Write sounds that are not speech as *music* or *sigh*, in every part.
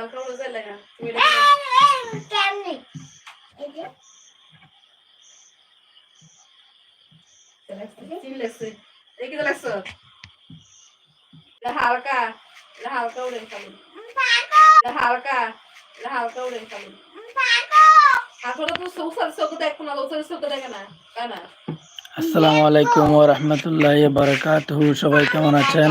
কালকে রোজা লাগা তুমি কেমনি? হালকা হালকা উড়ে খালি হালকা হালকা উড়ে খালি আসসালামু আলাইকুম ওয়া রাহমাতুল্লাহি ওয়া বারাকাতুহু। সবাই কেমন আছেন?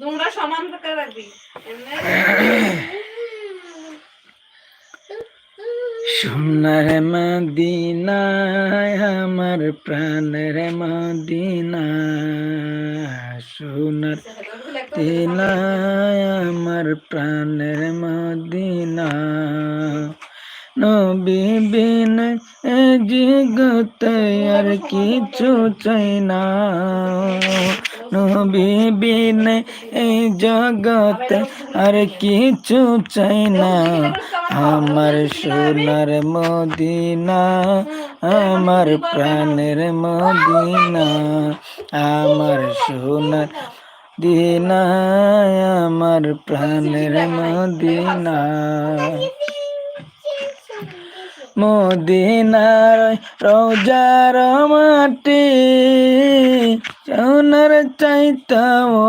দুমরা সমান করে রাখবি। সোনার মদিনায়, আমার প্রাণের মদিনা সোনার মদিনায় আমার প্রাণের মদিনা নবী এ আর কিছু চাই না। নবী এই জগতে আর কিছু চাই না। আমার সোনার মদিনা, আমার প্রাণের মদিনা, আমার সোনার দিনা আমার প্রাণের মদিনা। মদিনার রোজার মাটি, সোনার চাইতা ও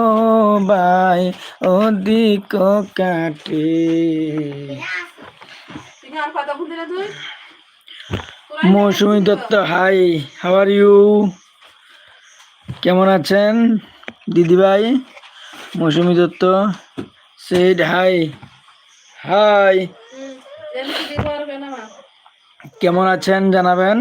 বাই ওদিক কাটি Mousumi Dutta, hi how are you কেমন আছেন? দিদিভাই Mousumi Dutta said hi hi হুম এমনি ব্যবহার করে না মা কেমন আছেন জানাবেন?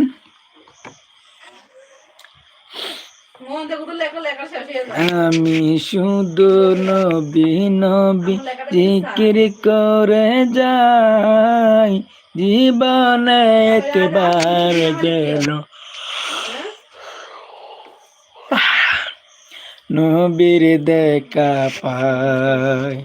হয়ে আমি শুধু নবী নবী জিকির করে যাই জীবনে একবার যেন। নবীর দেখা পাই।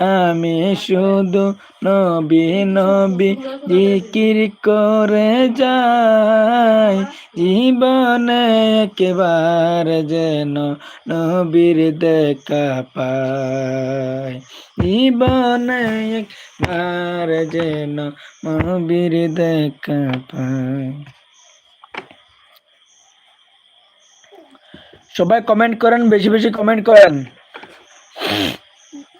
আমি শুধু নবী নবী জিকির করে যাই। জীবনে একবার যেন নবীর দেখা পাই। জীবনে একবার যেন নবীর দেখা পাই। সবাই কমেন্ট করেন, বেশি বেশি কমেন্ট করেন।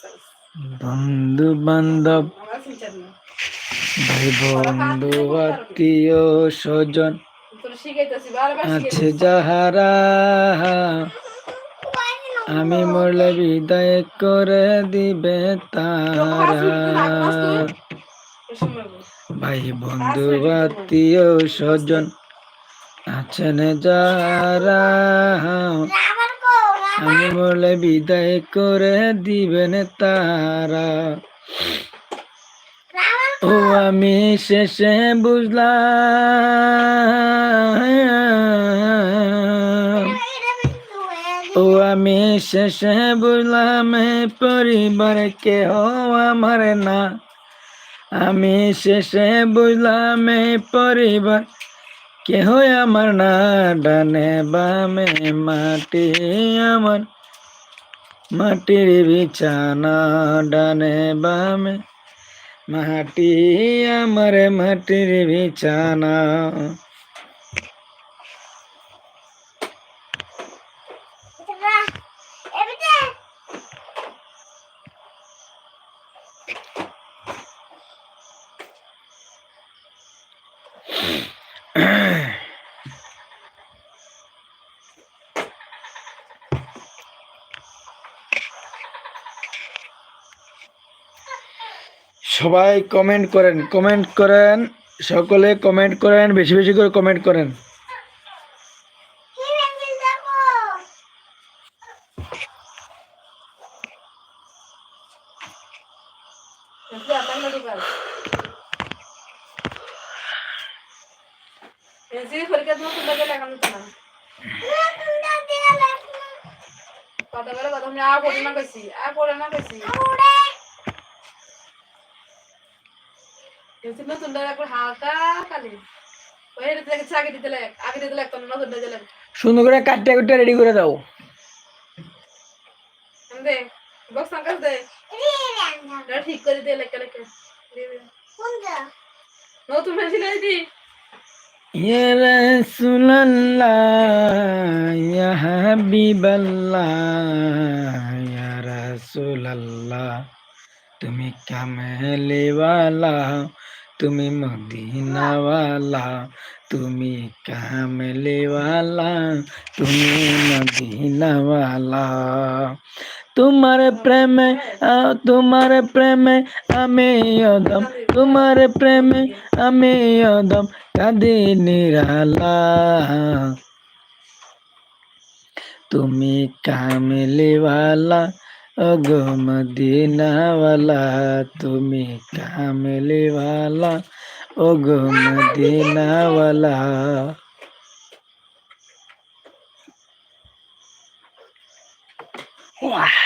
চাই বন্ধু বান্ধব ভাই বন্ধু আত্মীয় স্বজন আছে যাহারা আমি মরলে বিদায় করে দিবে তারা। ভাই বন্ধু আত্মীয় স্বজন আছেন যারা। আমি বলে বিদায় করে দিবেন তারা। ও আমি শেষে বুঝলাম। ও আমি শেষে বুঝলাম পরিবার কেহ আমার না। আমি শেষে বুঝলাম পরিবার কেহ আমার না। ডানে বামে মাটি আমার, মাটির বিছানা। ডানে বামে মাটি আমার মাটির বিছানা সবাই কমেন্ট করেন কমেন্ট করেন, সকলে কমেন্ট করেন, বেশি বেশি করে কমেন্ট করেন। আর না আর পড়ে না কইছি। এসে নতুন দাঁড়া করে হালকা কালি। ওই হেরে থেকে আগে দিতে লাগে আগে দিতে লাগে তখন নতুন দিতে লাগে সুন্দর করে কাটতে কুটতে রেডি করে দাও। দে বক্স আঙ্কাল দে। ঠিক করে দে দি। তুমি কামলিওয়ালা। তুমি মদিনাওয়ালা তুমি কামলিওয়ালা তুমি মদিনাওয়ালা তোমার প্রেমে আ- তোমার প্রেমে আমি অদম তোমার প্রেমে আমি অদম কাঁদি নিরালা তুমি কামলিওয়ালা অগো মদিনাওয়ালা তুমি কামলিওয়ালা অগো মদিনাওয়ালা ওয়াহ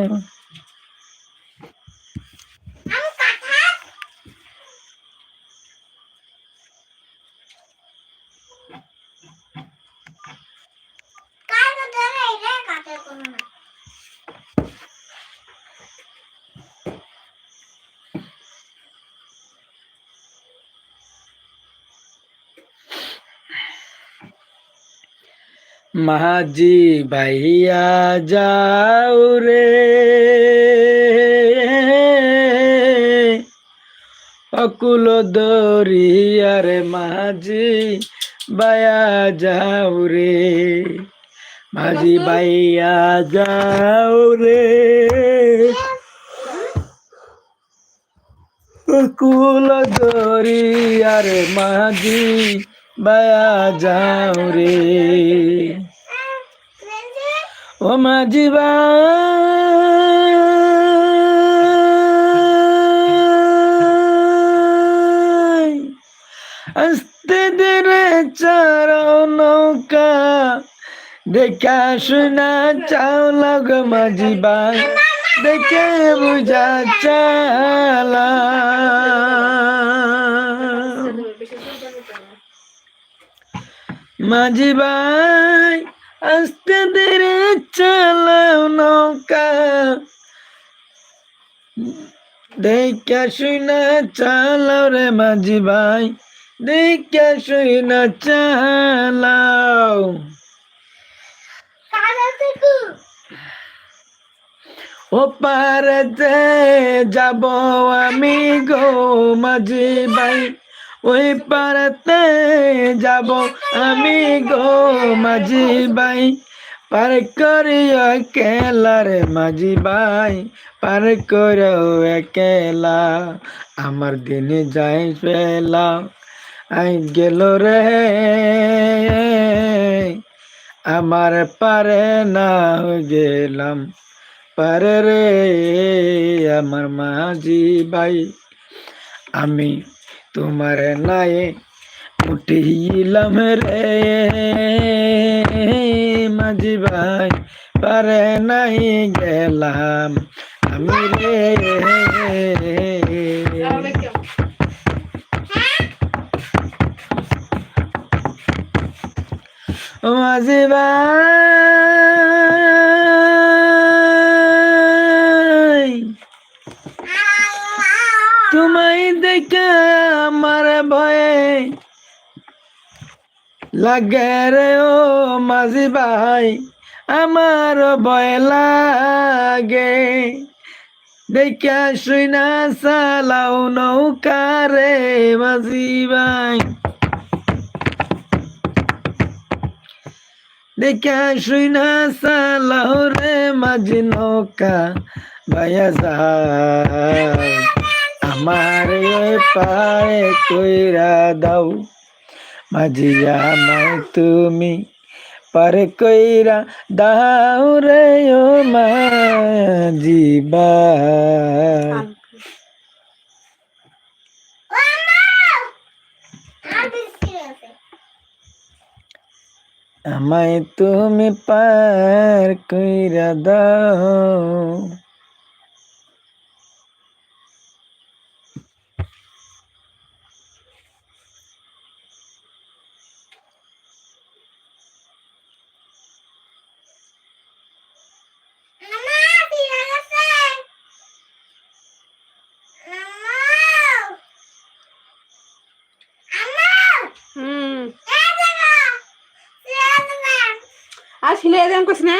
মাঝি ভাইয়া যাও রে। অকুল দরিয়ার মাঝি বায়া যাও রে। মাঝি বাইয়া যাও রে। অকুল দরিয়ার মাঝি বায়া যাও রে। ভাই আস্তে ধীরে চারো নৌকা দেখা শোনা চাও লগ মাঝি ভাই দেখে বুঝা চালা মাঝি ভাই আস্তে ধীরে চালাও নৌকা। দেখা শুই না চালাও রে মাঝি ভাই দেখা শুই না চালাও ও পারেতে যাব আমি গো মাঝি ভাই। ওই পারেতে যাব আমি গো মাঝি ভাই। পার করিও একলা রে মাঝি ভাই, পার একলা। আমার দিনে যাই পেলা আই গেল রে। আমার পারে না গেলাম, পারে রে আমার মাঝি ভাই। আমি তোমার নাই উঠিলাম রে। মাঝি ভাই পারে নাই গেলাম আমি রে। মাঝি ভাই তোমায় দেখে আমার ভয়ে লাগে রে ও মাঝি ভাই, আমার ভয় লাগে। দেখা শুই না চালাও নৌকা রে মাঝি ভাই। দেখা শুই না চালাও রে মাঝি নৌকা, ভাইয়া যায় আমার পায়ে কইরা দাও। মাঝি আমায় তুমি পারে কইরা দাও রে ও মাঝি আমায় তুমি পার কইরা দাও। আর ছিলে এরকম করছি না?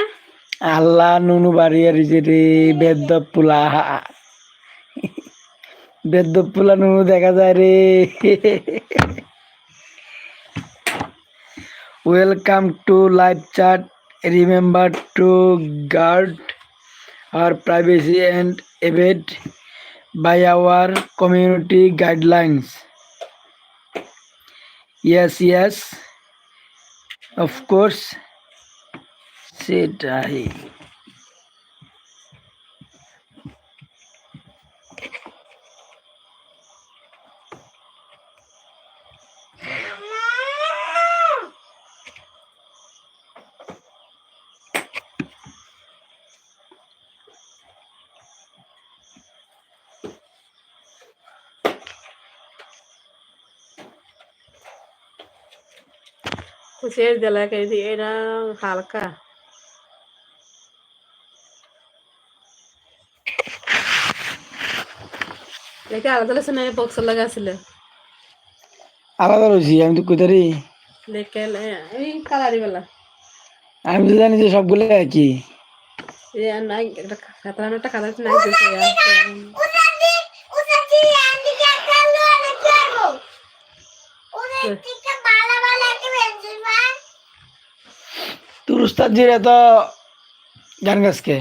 আল্লাহ নুনু বাড়িয়ার যে রে বেদ্য পুলা বেদ্য পুলা নুনু দেখা যায় রে welcome to live chat remember to guard our privacy and abide by our community guidelines. Yes yes, of course সেটাই শেষ দিলা কে এটা হালকা আলাদা লেসন বক্স লাগা ছিল আলাদা রয়েছি আমি তো দেখে এই কালারি বেলা। আমি তো জানি যে সবগুলো একই। নাই একটা খাতা একটা খাতা নাই দিছে তোর উস্তাদ জির এত গান গাছকে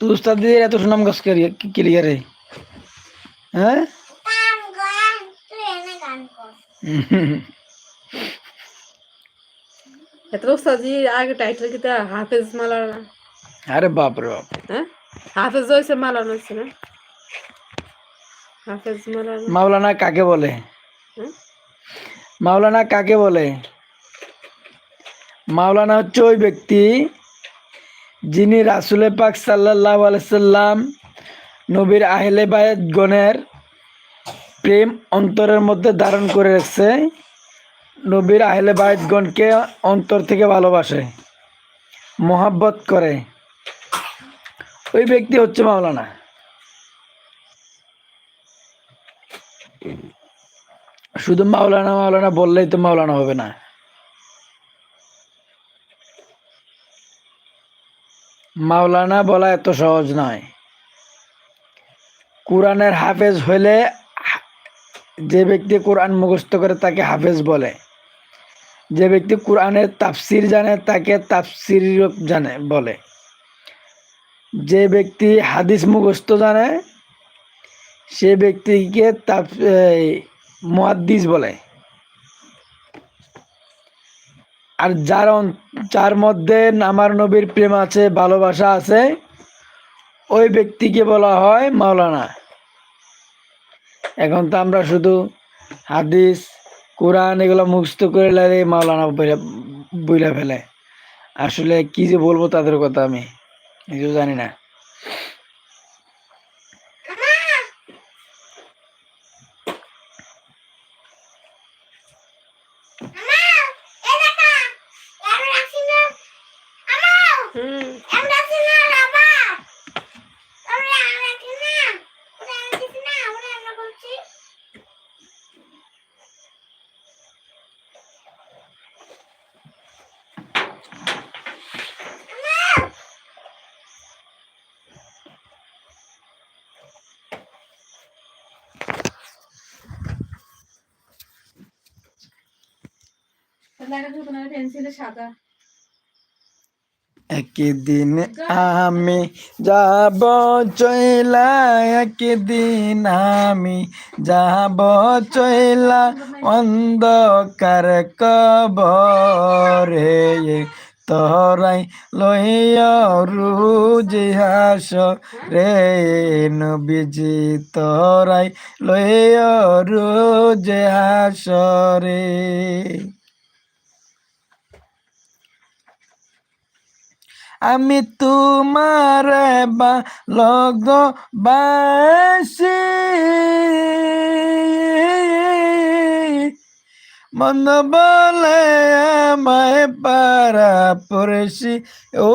জির এত সুনাম গাছ ক্লিয়ারে হ্যাঁ? *laughs* এত উস্তাদি আগে টাইটেল কিতা হাফেজ মালানা। আরে বাপ রে বাপ। হ্যাঁ? হাফেজ হয়েছে মালানা হচ্ছে না? হাফেজ মালানা। মাওলানা কাকে বলে? হুম? মাওলানা কাকে বলে? মাওলানা হচ্ছে ওই ব্যক্তি যিনি রাসুলে পাক সাল্লাহ আলাইসাল্লাম নবীর আহলে বায়াত গণের প্রেম অন্তরের মধ্যে ধারণ করে রেখেছে, নবীর আহলে বাইতগণকে অন্তর থেকে ভালোবাসে, মোহাব্বত করে। ওই ব্যক্তি হচ্ছে মাওলানা। শুধু মাওলানা মাওলানা বললেই তো মাওলানা হবে না। মাওলানা বলা এত সহজ নয়। কোরআনের হাফেজ হইলে যে ব্যক্তি কোরআন মুখস্থ করে তাকে হাফেজ বলে। যে ব্যক্তি কোরআনের তাফসির জানে তাকে তাফসির জানে, বলে। যে ব্যক্তি হাদিস মুখস্থ জানে, সে ব্যক্তিকে তাফ মুহাদ্দিস বলে। আর যার যার মধ্যে আমার নবীর প্রেম আছে, ভালোবাসা আছে, ওই ব্যক্তিকে বলা হয় মাওলানা। এখন তো আমরা শুধু হাদিস, কোরআন এগুলো মুখস্থ করে লাগে মাওলানা বইলা ফেলে। আসলে কি যে বলব তাদের কথা আমি, নিজেও জানি না। একদিন আমি যাব চইলা একদিন আমি যাব চইলা অন্ধকার কবরে। তরাই লইয়া রুজ হাস রে নবীজি তরাই লইয়া রুজ হাস রে আমি তোমার বা লগ বাসি মন বলে আমায় পারা পড়ছি ও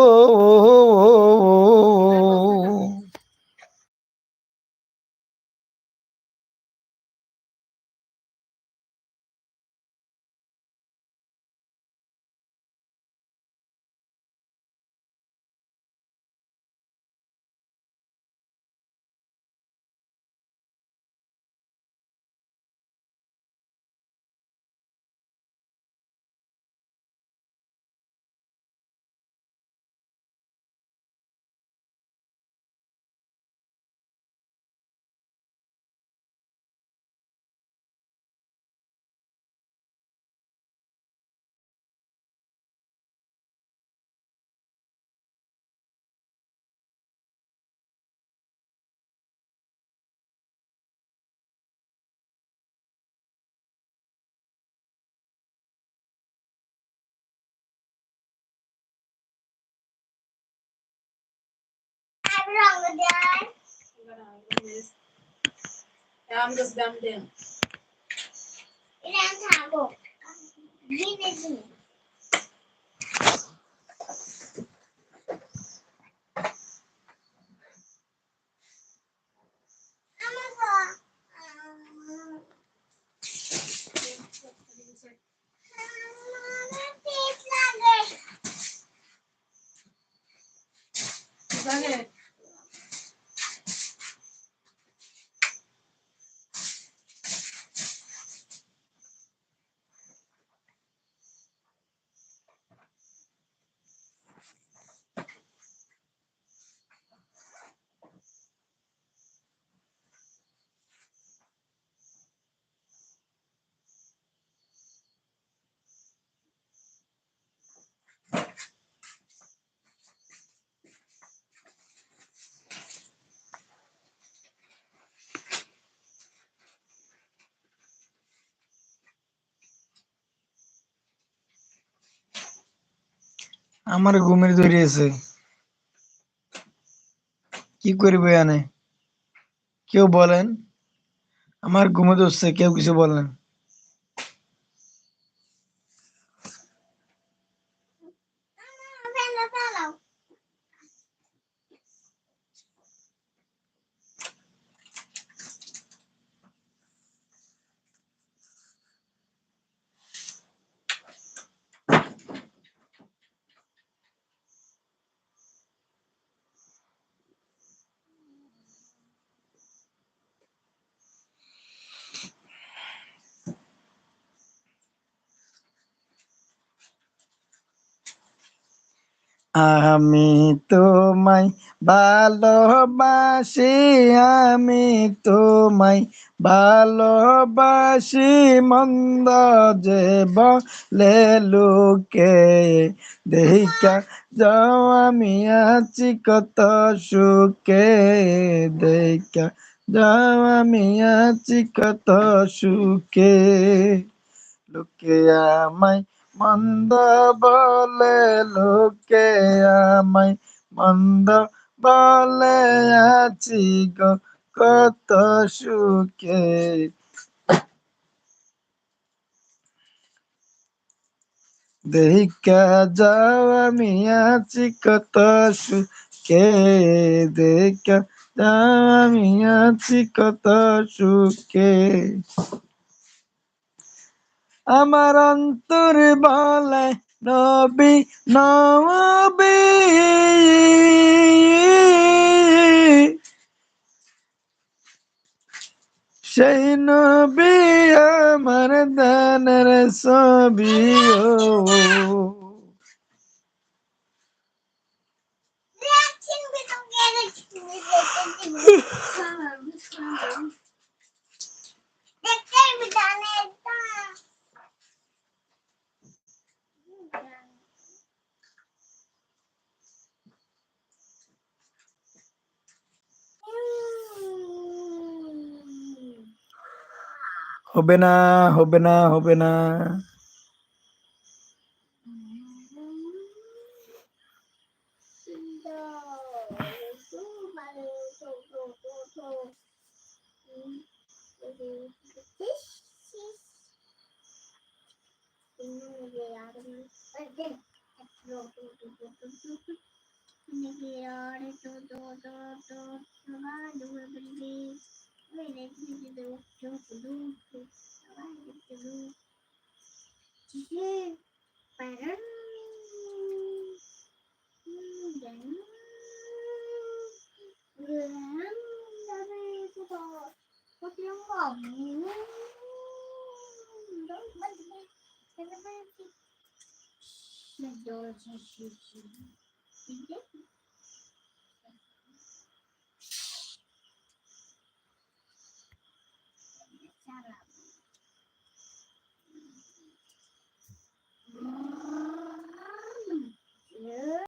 I'm just done then. জানে আমার ঘুমের ধরিয়েছে কি করবে এনে কেউ বলেন? আমার ঘুমে ধরছে কেউ কিছু বলেন এটা চালাও আমি তোমায় ভালোবাসি, আমি তোমায় ভালোবাসি। মন্দ যে বলে লোকে, দেখা যাও আমি আছি কত সুখে। দেখা যাও আমি আছি কত সুখে। লোকে আমায় মন্দ বলে লোকে আমায় মন্দ বলে আছি গো, কত সুখে। দেখা যাও আমি আছি কত সুখে। দেখা যাও আমি আছি কত সুখে। আমার অন্তর বলে নবী নবী। সেই নবী আমার দানের ছবি ও। হবে না হবে না হবে না। do campo duplo, salário pelo dizer para Mas eu assisti. Entendeu? น่ารัอ